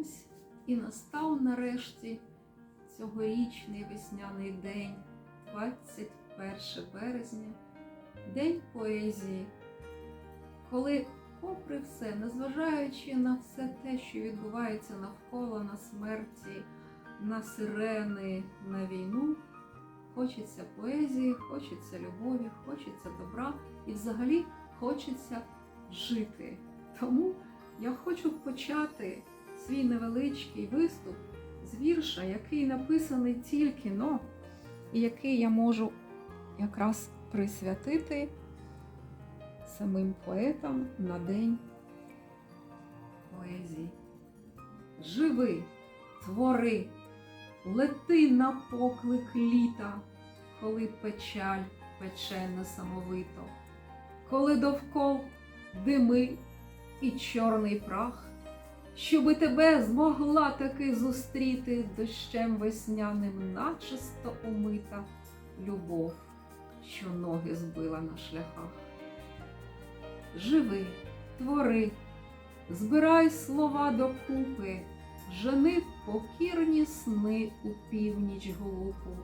Ось і настав нарешті цьогорічний весняний день, 21 березня, День поезії, коли, попри все, незважаючи на все те, що відбувається навколо, на смерті, на сирени, на війну, хочеться поезії, хочеться любові, хочеться добра і взагалі хочеться жити. Тому я хочу почати свій невеличкий виступ з вірша, який написаний тільки но, і який я можу якраз присвятити самим поетам на день поезії. Живи, твори, лети на поклик літа, коли печаль пече несамовито, коли довкол дими і чорний прах, щоби тебе змогла таки зустріти дощем весняним, начисто умита любов, що ноги збила на шляхах. Живи, твори, збирай слова докупи, жени покірні сни у північ глуху,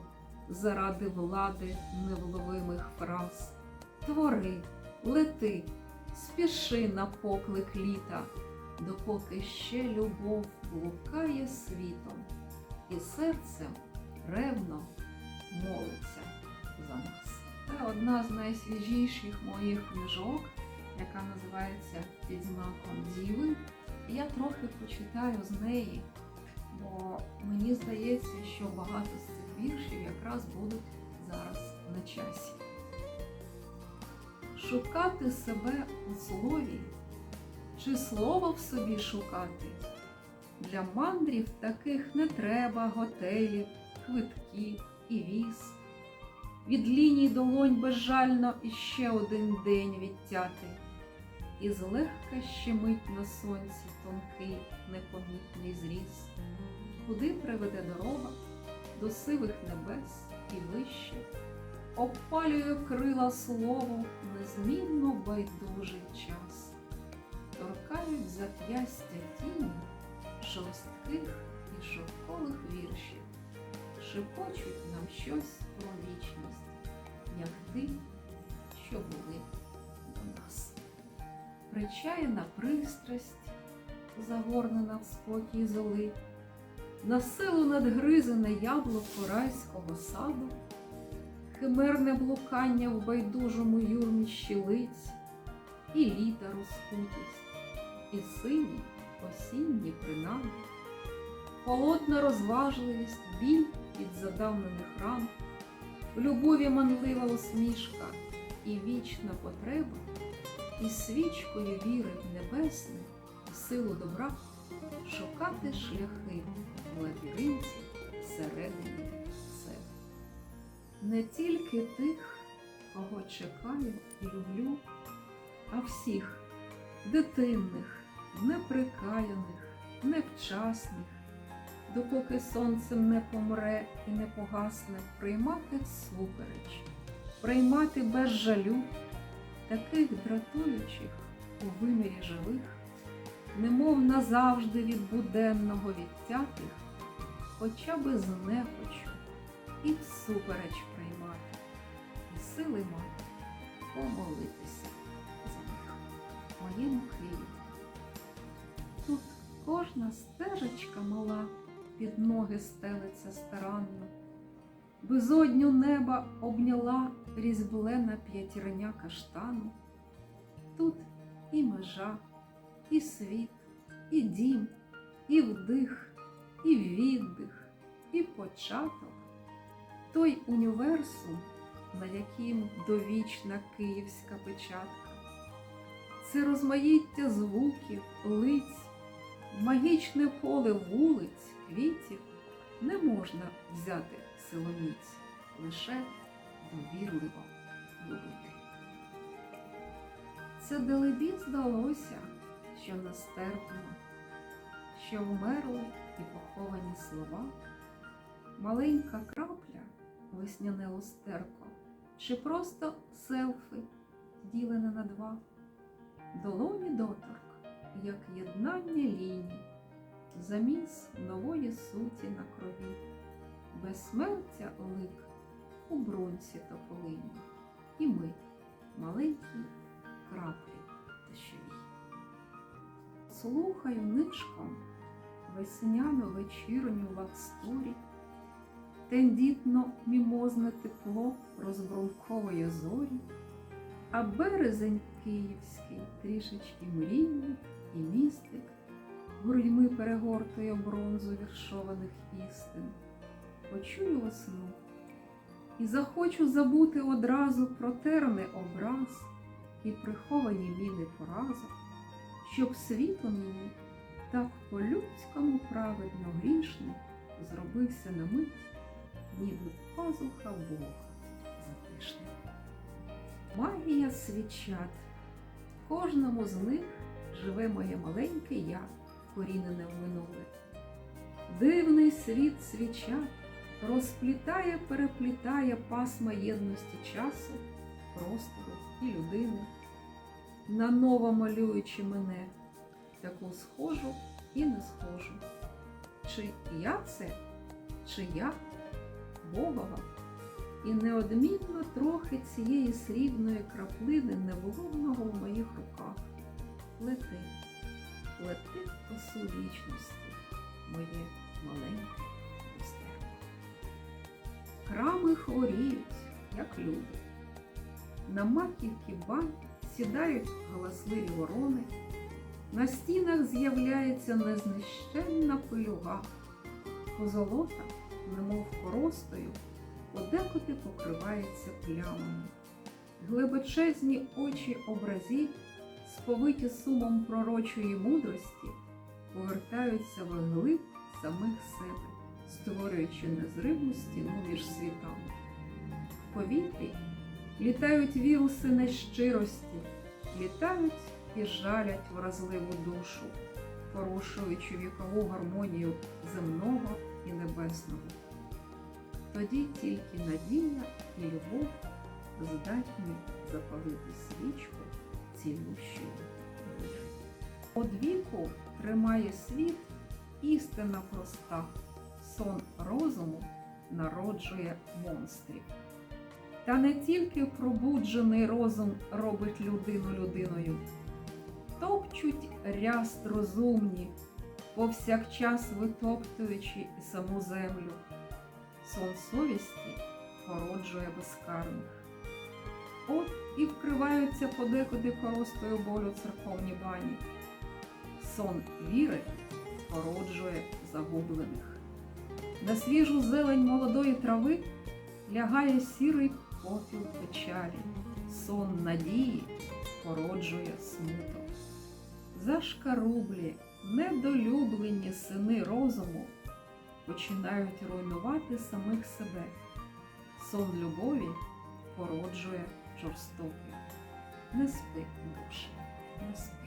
заради влади невловимих фраз. Твори, лети, спіши на поклик літа, допоки ще любов блукає світом, і серцем ревно молиться за нас. Це одна з найсвіжіших моїх книжок, яка називається Під знаком Діви. Я трохи почитаю з неї, бо мені здається, що багато з цих віршів якраз будуть зараз на часі. Шукати себе у слові, чи слово в собі шукати? Для мандрів таких не треба готелів, квитків і віз. Від ліній долонь безжально іще один день відтяти, і злегка щемить на сонці тонкий непомітний зріз. Куди приведе дорога до сивих небес і вище, обпалює крила слово незмінно байдужий час, торкають зап'ястя тіні жорстких і шовкових віршів, шепочуть нам щось про вічність, як ти, що були до нас. Причаяна пристрасть, загорнена в спокій золи, на силу надгризене яблуко райського саду, химерне блукання в байдужому юрмищі лиць, і літа розкутість, і сині осінні принади, холодна розважливість, біль від задавнених ран, в любові манлива усмішка і вічна потреба, і свічкою віри в небесне, в силу добра шукати шляхи в лабіринті всередині себе. Не тільки тих, кого чекаю і люблю, а всіх дитинних, неприкаяних, невчасних, допоки сонцем не помре і не погасне, приймати всупереч, приймати без жалю таких дратуючих у вимірі живих, немов назавжди від буденного відтятих, хоча би з нехочу і всупереч приймати, і сили мати помолитися за них моєму Києві. Кожна стежечка мала під ноги стелиться старанно, безодню неба обняла різьблена п'ятірня каштану. Тут і межа, і світ, і дім, і вдих, і віддих, і початок, той універсум, на яким довічна київська печатка. Це розмаїття звуків, лиць, магічне поле вулиць, квітів не можна взяти силоміць, лише довірливо любити. Це далебі здалося, що нестерпно, що вмерли і поховані слова, маленька крапля, весняне лустерко, чи просто селфи, ділене на два, долоні доторк, як єднання ліній, заміс нової суті на крові, безсмертя лик у бронці тополині, і ми, маленькі краплі дощові. Слухаю нишком весняну вечірню лавсторі, тендітно мімозне тепло розбромкової зорі, а березень київський трішечки мрійний і містик, грудьми перегортує бронзу віршованих істин. Почую весну і захочу забути одразу про терний образ і приховані міни поразок, щоб світло мені так по-людському праведно грішний зробився на мить, ніби пазуха Бога затишний. Магія свічат. Кожному з них живе моє маленьке я, корінене в минуле. Дивний світ свічат розплітає, переплітає пасма єдності часу, простору і людини, наново малюючи мене, таку схожу і не схожу. Чи я це, чи я Богова? І неодмінно трохи цієї срібної краплини не неволовного в моїх руках. Лети, лети косу вічності, моє маленьке мистерство. Храми хворіють, як люди. На маківки бань сідають галасливі ворони, на стінах з'являється незнищенна пилюга, позолота, немов коростою, подекуди покривається плямами. Глибочезні очі образів, сповиті сумом пророчої мудрості, повертаються в глиб самих себе, створюючи незриму стіну між світами. В повітрі літають віруси нещирості, літають і жалять вразливу душу, порушуючи вікову гармонію земного і небесного. Тоді тільки надія і любов здатні запалити свічку цілющої віри. Одвіку тримає світ істина проста, сон розуму народжує монстрів. Та не тільки пробуджений розум робить людину людиною, топчуть ряст розумні, повсякчас витоптуючи саму землю. Сон совісті породжує безкарних. От і вкриваються подекуди коростою болю церковні бані. Сон віри породжує загублених. На свіжу зелень молодої трави лягає сірий попіл печалі, сон надії породжує смуток. Зашкарублі, недолюблені сини розуму починають руйнувати самих себе. Сон любові породжує жорстокий, не спи, душа, не спи.